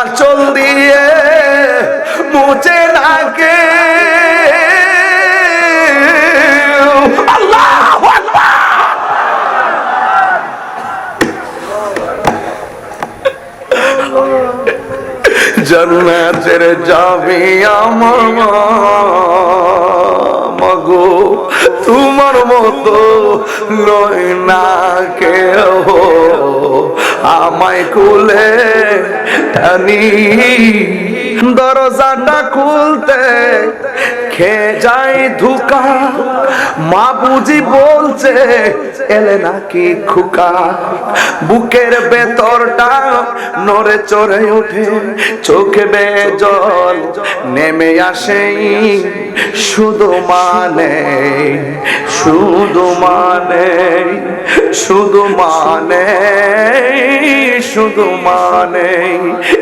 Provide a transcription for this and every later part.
আচল দিয়ে মুছে নাকে। জন্নাতের যাবি মগো তোমার মতো নয় না কেউ। আমায় কুলে টানি দরজাটা খুলতে খেয়ে যাই ধুকা। মা বুঝি বলছে, এলে নাকি খুকা? বুকের ভেতরটা নড়ে চড়ে ওঠে, চোখে বে জল নেমে আসে। শুধু মানে শুধু মানে শুধু মানে শুধু মানে।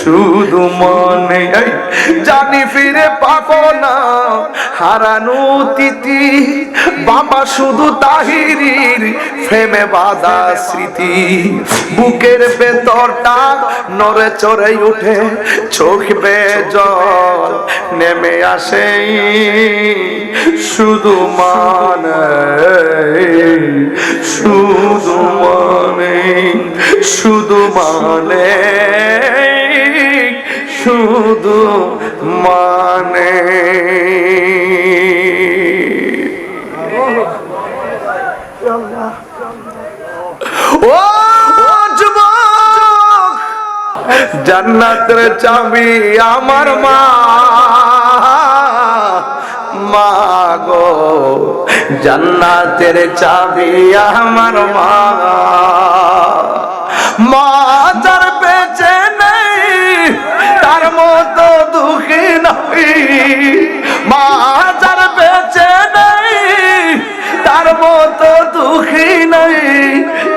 শুধু মানে জানি ফিরে পাবো না। হারানো তিথি বাবা শুধু তাহিরির ফেমে বাধা স্মৃতি। বুকের ভেতরটা নড়ে চড়ে উঠে, চোখ জল নেমে আসে শুধু মানে শুধু মানে শুধু মানে। শুধু মানে। ও জান্নাতের চাবি আমার মা। মা গো জান্নাতের চাবি আমার মা। মা যার বেঁচে নেই, তার মতো দুঃখী নেই।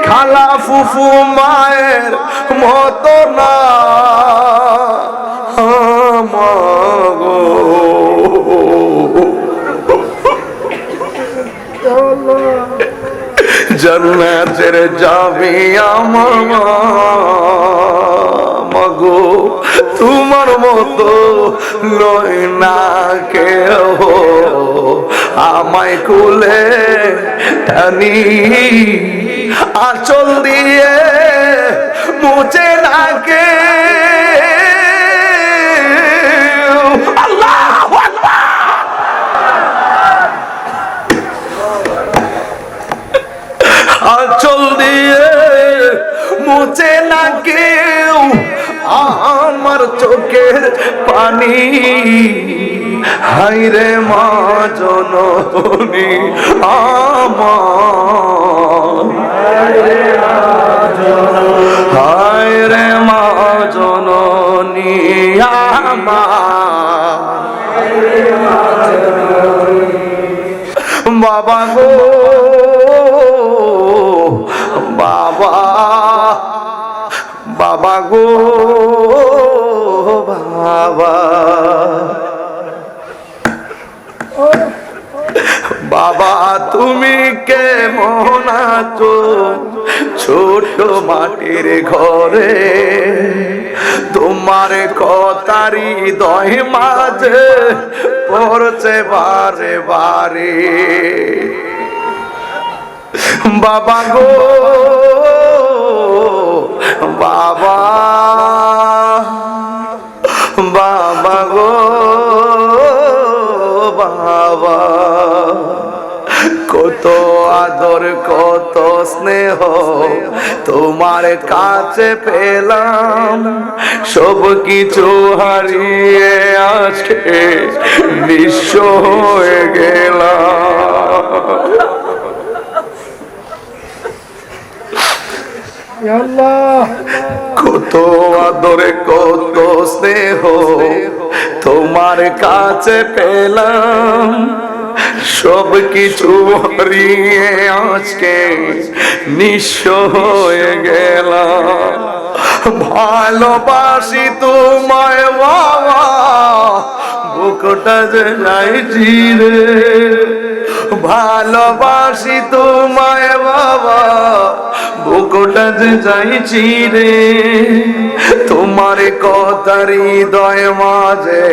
খালা ফুফু মায়ের মতো না। জন্নাতের যাবি আমার মগো তোমার মতো নয় না কেউ। আমায় কুলে টানি আচল দিয়ে মুছে নাকে। চোখের পানি। হাইরে মা জননী আমার। হায়রে মা জননী বাবা গো বাবা বাবা গো। বাবা। বাবা, তুমি কেমন আছো? ছোট মাটির ঘরে। তোমার কতারি দয় মাঝে পড়ছে বারে বারে। বাবা গো, বাবা। বাবা। কত আদর কত স্নেহ তোমার কাছে পেলাম। সব কিছু হারিয়ে আজকে নিঃস্ব হয়ে গেলাম। কত আদরে কত স্নেহ কাছে পেলাম। সব কিছু হারিয়ে আজকে নিঃস্ব হয়ে গেলাম। ভালোবাসি তোমায়, বাবা। বুকটা যে যাইছি রে ভালোবাসি তোমায় তোমার কথার হৃদয় মাঝে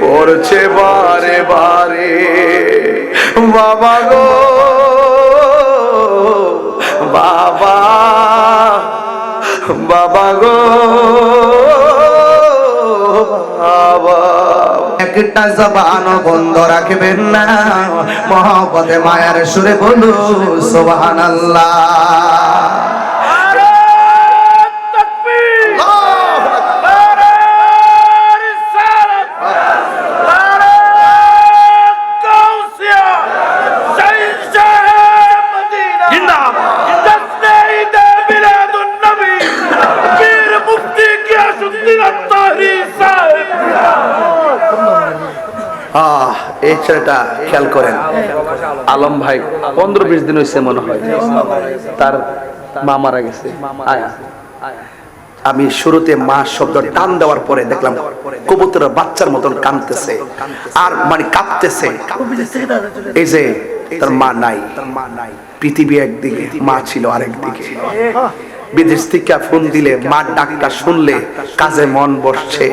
পড়ছে বারে বারে। বাবা গো, বাবা বাবা গো, বাবা। একটা জবান বন্ধ রাখবেন না, মহব্বতে মায়ার সুরে বলু সোবাহান আহ ছেলেটা খেয়াল করেন। আলম ভাই পনেরো বিশ দিন হয়েছে মনে হয়। তার মা মারা গেছে। আয়া। আমি শুরুতে মা শব্দ টান দেওয়ার পরে দেখলাম কবুতরের বাচ্চার মতন কাঁদতেছে। আর মানে কাঁপতেছে এই যে তার মা নাই। পৃথিবী একদিকে মা ছিল আরেক দিকে বিদেশ থেকে ফোন দিলে মার ডাকটা শুনলে কাজে মন বসছে।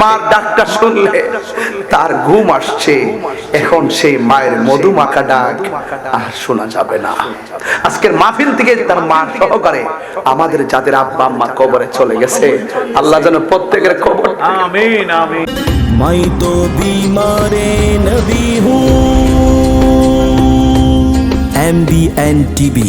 মার ডাকটা শুনলে তার ঘুম আসছে। এখন সেই মায়ের মধু মাখা ডাক আর শোনা যাবে না। আজকের মাহফিল থেকে তার মা সহকারে আমাদের যাদের আব্বা আম্মা কবরে চলে গেছে আল্লাহ যেন প্রত্যেকের কবর আমিন আমিন। মাই তো বিমারে নবী হুম। MBN TV